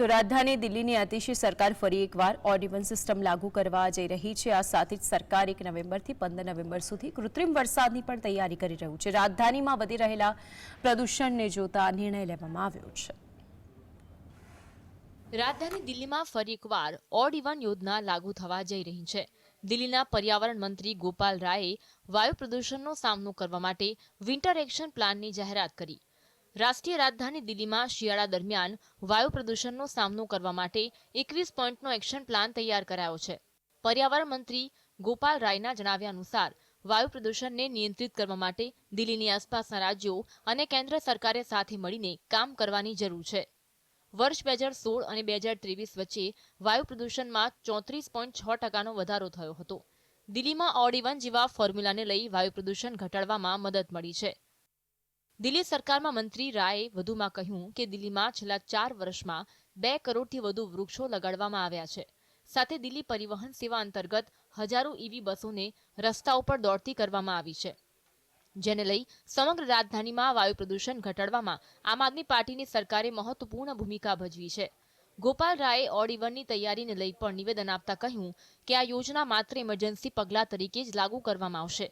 તો રાજધાની દિલ્હીની અતિશી સરકાર ફરી એકવાર ઓડ સિસ્ટમ લાગુ કરવા જઈ રહી છે. આ સાથે જ સરકાર એક નવેમ્બરથી પંદર નવેમ્બર સુધી કૃત્રિમ વરસાદની પણ તૈયારી કરી રહ્યું છે. રાજધાનીમાં વધી રહેલા પ્રદૂષણને જોતા નિર્ણય લેવામાં આવ્યો છે. રાજધાની દિલ્હીમાં ફરી એકવાર ઓડ ઇવન યોજના લાગુ થવા જઈ રહી છે. દિલ્હીના પર્યાવરણ મંત્રી ગોપાલ રાયે વાયુ પ્રદૂષણનો સામનો કરવા માટે વિન્ટર એક્શન પ્લાનની જાહેરાત કરી. રાષ્ટ્રીય રાજધાની દિલ્હીમાં શિયાળા દરમિયાન વાયુ પ્રદૂષણનો સામનો કરવા માટે એકવીસ પોઈન્ટનો એક્શન પ્લાન તૈયાર કરાયો છે. પર્યાવરણ મંત્રી ગોપાલ રાયના જણાવ્યા અનુસાર, વાયુ પ્રદૂષણને નિયંત્રિત કરવા માટે દિલ્હીની આસપાસના રાજ્યો અને કેન્દ્ર સરકારે સાથે મળીને કામ કરવાની જરૂર છે. વર્ષ બે હજાર સોળ અને બે હજાર ત્રેવીસ વચ્ચે વાયુ પ્રદૂષણમાં ચોત્રીસ પોઈન્ટ છ ટકાનો વધારો થયો હતો. દિલ્હીમાં ઓડ ઇવન જેવા ફોર્મ્યુલાને લઈ વાયુ પ્રદૂષણ ઘટાડવામાં મદદ મળી છે. દિલ્હી સરકારમાં મંત્રી રાયે વધુમાં કહ્યું કે દિલ્હીમાં છેલ્લા ચાર વર્ષમાં બે કરોડથી વધુ વૃક્ષો લગાડવામાં આવ્યા છે. સાથે દિલ્હી પરિવહન સેવા અંતર્ગત હજારો ઈવી બસોને રસ્તા ઉપર દોડતી કરવામાં આવી છે. જેને લઈ સમગ્ર રાજધાનીમાં વાયુ પ્રદૂષણ ઘટાડવામાં આમ આદમી પાર્ટીની સરકારે મહત્વપૂર્ણ ભૂમિકા ભજવી છે. ગોપાલ રાયે ઓડ ઇવનની તૈયારીને લઈ પણ નિવેદન આપતા કહ્યું કે આ યોજના માત્ર ઇમરજન્સી પગલાં તરીકે જ લાગુ કરવામાં આવશે.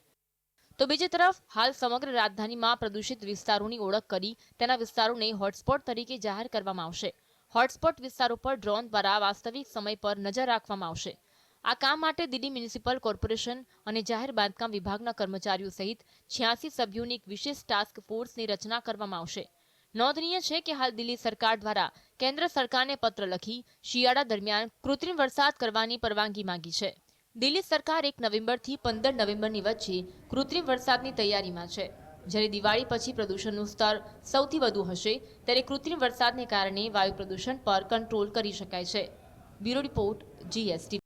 તો બીજી તરફ, હાલ સમગ્ર રાજધાનીમાં પ્રદૂષિત વિસ્તારોની ઓળખ કરી તેના વિસ્તારોને હોટસ્પોટ તરીકે જાહેર કરવામાં આવશે. હોટસ્પોટ વિસ્તારો પર ડ્રોન દ્વારા વાસ્તવિક સમય પર નજર રાખવામાં આવશે. આ કામ માટે દિલ્હી મ્યુનિસિપલ કોર્પોરેશન અને જાહેર બાંધકામ વિભાગના કર્મચારીઓ સહિત છ્યાસી સભ્યોની એક વિશેષ ટાસ્ક ફોર્સની રચના કરવામાં આવશે. નોંધનીય છે કે હાલ દિલ્હી સરકાર દ્વારા કેન્દ્ર સરકારને પત્ર લખી શિયાળા દરમિયાન કૃત્રિમ વરસાદ કરવાની પરવાનગી માંગી છે. દિલ્હી સરકાર એક નવેમ્બરથી પંદર નવેમ્બરની વચ્ચે કૃત્રિમ વરસાદની તૈયારીમાં છે. જ્યારે દિવાળી પછી પ્રદૂષણનું સ્તર સૌથી વધુ હશે, ત્યારે કૃત્રિમ વરસાદને કારણે વાયુ પ્રદૂષણ પર કંટ્રોલ કરી શકાય છે. Bureau report, GST.